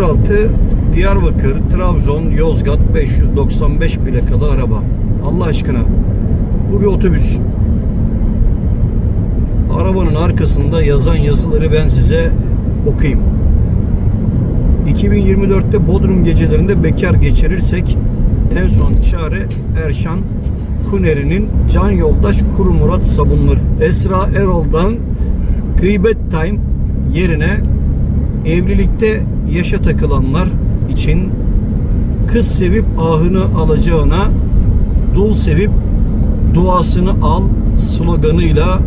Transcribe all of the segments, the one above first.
06 Diyarbakır, Trabzon, Yozgat 595 plakalı araba. Allah aşkına. Bu bir otobüs. Arabanın arkasında yazan yazıları ben size okuyayım. 2024'te Bodrum gecelerinde bekar geçirirsek en son çare Erşan Kuneri'nin Can Yoldaş Kuru Murat Sabunları. Esra Erol'dan Gıybet Time yerine evlilikte yaşa takılanlar için kız sevip ahını alacağına dul sevip duasını al sloganıyla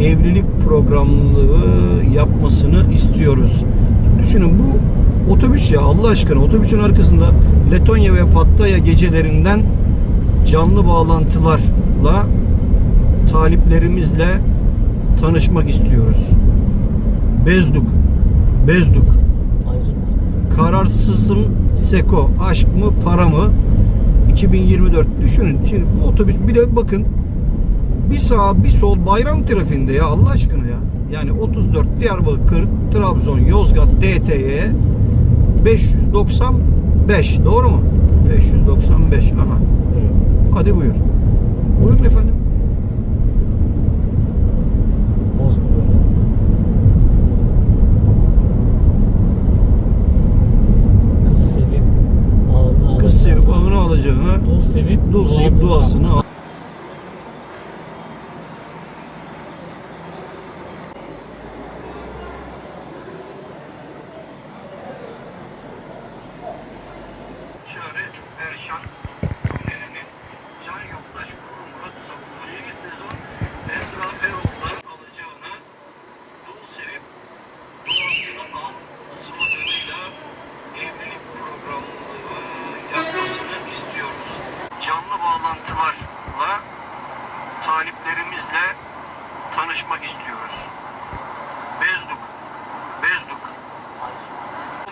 evlilik programını yapmasını istiyoruz. Düşünün bu otobüs ya Allah aşkına otobüsün arkasında Letonya ve Pattaya gecelerinden canlı bağlantılarla taliplerimizle tanışmak istiyoruz. Bezduk. Bezduk. Kararsızım Seko. Aşk mı para mı? 2024 düşünün. Şimdi bu otobüs bir de bakın bir sağ bir sol bayram trafiğinde ya Allah aşkına ya. Yani 34 Diyarbakır, Trabzon, Yozgat, DT'ye 595 doğru mu? 595 aha. Hadi buyur. Buyurun efendim. Bozma böyle. Kız sevip ağını Kız sevip ahını alacağına Dul sevip dul sevip duasını al. Çare Erşan Kuneri'nin Can Yoldaş Kuru Murat Savunma yeni sezon Esra Erol'dan alacağına dul sevip duasını al sloganıyla evlilik programını yapmasını istiyoruz. Canlı bağlantılarla taliplerimizle tanışmak istiyoruz. Bezduk. Bezduk.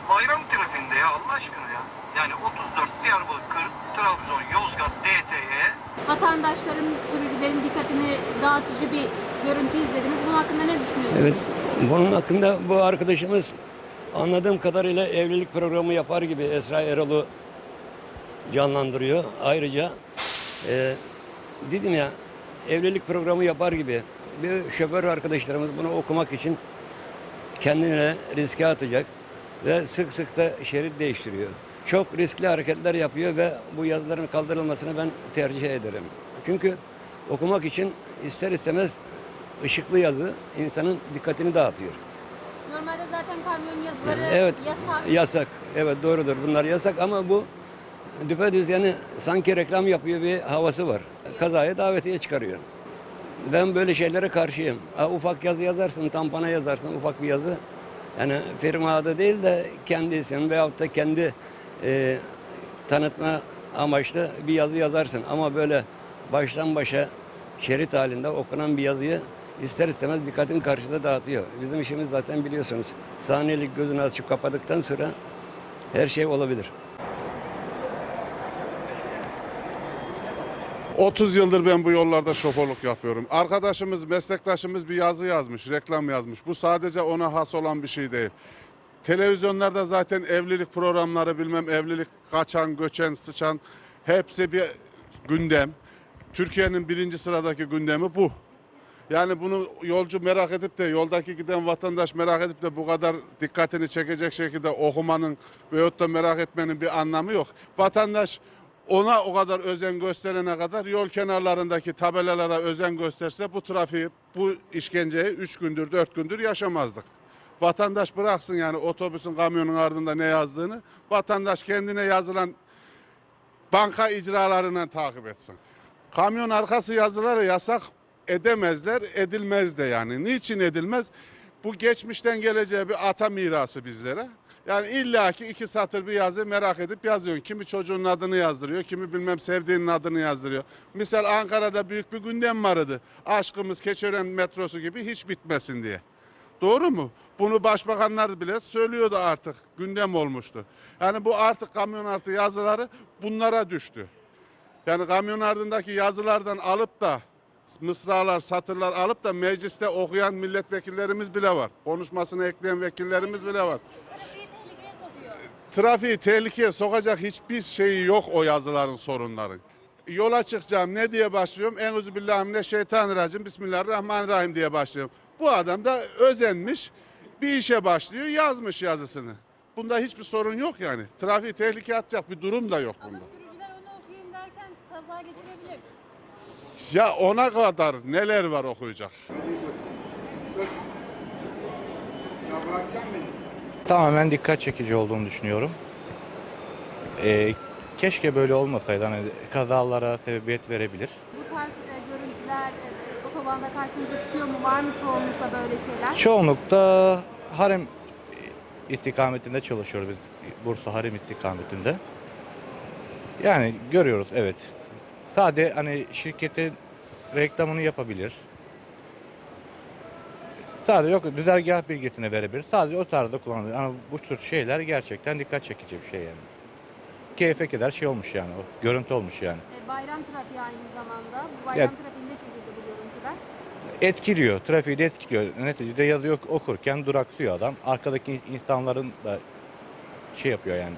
Bayram trafiğinde ya Allah aşkına ya. Yani 34 Diyarbakır, Trabzon, Yozgat, DT'ye vatandaşların, sürücülerin dikkatini dağıtıcı bir görüntü izlediniz. Bunun hakkında ne düşünüyorsunuz? Evet, bunun hakkında bu arkadaşımız anladığım kadarıyla evlilik programı yapar gibi Esra Erol'u canlandırıyor. Ayrıca e, dedim ya evlilik programı yapar gibi bir şoför arkadaşlarımız bunu okumak için kendine riske atacak ve sık sık da şerit değiştiriyor. Çok riskli hareketler yapıyor ve bu yazıların kaldırılmasını ben tercih ederim. Çünkü okumak için ister istemez ışıklı yazı insanın dikkatini dağıtıyor. Normalde zaten kamyon yazıları Evet. yasak. Yasak. Evet doğrudur. Bunlar yasak ama bu düpedüz yani sanki reklam yapıyor bir havası var. Kazaya davetiye çıkarıyor. Ben böyle şeylere karşıyım. Ha, ufak yazı yazarsın, tampona yazarsın ufak bir yazı. Yani firma adı değil de kendi isim veyahut da kendi e, tanıtma amaçlı bir yazı yazarsın. Ama böyle baştan başa şerit halinde okunan bir yazıyı ister istemez dikkatin karşıda dağıtıyor. Bizim işimiz zaten biliyorsunuz. Saniyelik gözünü açıp kapadıktan sonra her şey olabilir. 30 yıldır ben bu yollarda şoförlük yapıyorum. Arkadaşımız, meslektaşımız bir yazı yazmış, reklam yazmış. Bu sadece ona has olan bir şey değil. Televizyonlarda zaten evlilik programları bilmem evlilik kaçan, göçen, sıçan hepsi bir gündem. Türkiye'nin birinci sıradaki gündemi bu. Yani bunu yolcu merak edip de yoldaki giden vatandaş merak edip de bu kadar dikkatini çekecek şekilde okumanın veyahut da merak etmenin bir anlamı yok. Vatandaş ona o kadar özen gösterene kadar yol kenarlarındaki tabelalara özen gösterse bu trafiği, bu işkenceyi 3 gündür 4 gündür yaşamazdık. Vatandaş bıraksın yani otobüsün kamyonun ardında ne yazdığını. Vatandaş kendine yazılan banka icralarından takip etsin. Kamyon arkası yazıları yasak edemezler, edilmez de yani. Niçin edilmez? Bu geçmişten geleceğe bir ata mirası bizlere. Yani illaki iki satır bir yazı merak edip yazıyorsun. Kimi çocuğun adını yazdırıyor, kimi bilmem sevdiğinin adını yazdırıyor. Misal Ankara'da büyük bir gündem vardı. Aşkımız Keçören metrosu gibi hiç bitmesin diye. Doğru mu? Bunu başbakanlar bile söylüyordu artık. Gündem olmuştu. Yani bu artık kamyon artı yazıları bunlara düştü. Yani kamyon ardındaki yazılardan alıp da mısralar, satırlar alıp da mecliste okuyan milletvekillerimiz bile var. Konuşmasını ekleyen vekillerimiz bile var. trafiği tehlikeye sokacak hiçbir şeyi yok o yazıların sorunların. Yola çıkacağım ne diye başlıyorum? Euzubillahimineşşeytanirracim Bismillahirrahmanirrahim diye başlıyorum. Bu adam da özenmiş bir işe başlıyor yazmış yazısını. Bunda hiçbir sorun yok yani. Trafiği tehlikeye atacak bir durum da yok bunda. Kaza geçirebilir. Ya ona kadar neler var okuyacak. Tamamen dikkat çekici olduğunu düşünüyorum. Ee, keşke böyle olmasaydı. Hani kazalara sebebiyet verebilir. Bu tarz e, görüntüler e, otobanda karşınıza çıkıyor mu? Var mı çoğunlukla böyle şeyler? Çoğunlukta harem istikametinde çalışıyoruz biz. Bursa harem istikametinde. Yani görüyoruz evet. Sade hani şirketin reklamını yapabilir. Sadece yok düzergah bilgisini verebilir. Sadece o tarzda kullanılır. Ama bu tür şeyler gerçekten dikkat çekici bir şey yani. Keyfe kadar şey olmuş yani o görüntü olmuş yani. E, bayram trafiği aynı zamanda. Bu bayram Ya- trafiğinde çekildi bu görüntüler. etkiliyor. Trafiği de etkiliyor. Neticede yazı yok okurken duraksıyor adam. Arkadaki insanların da şey yapıyor yani.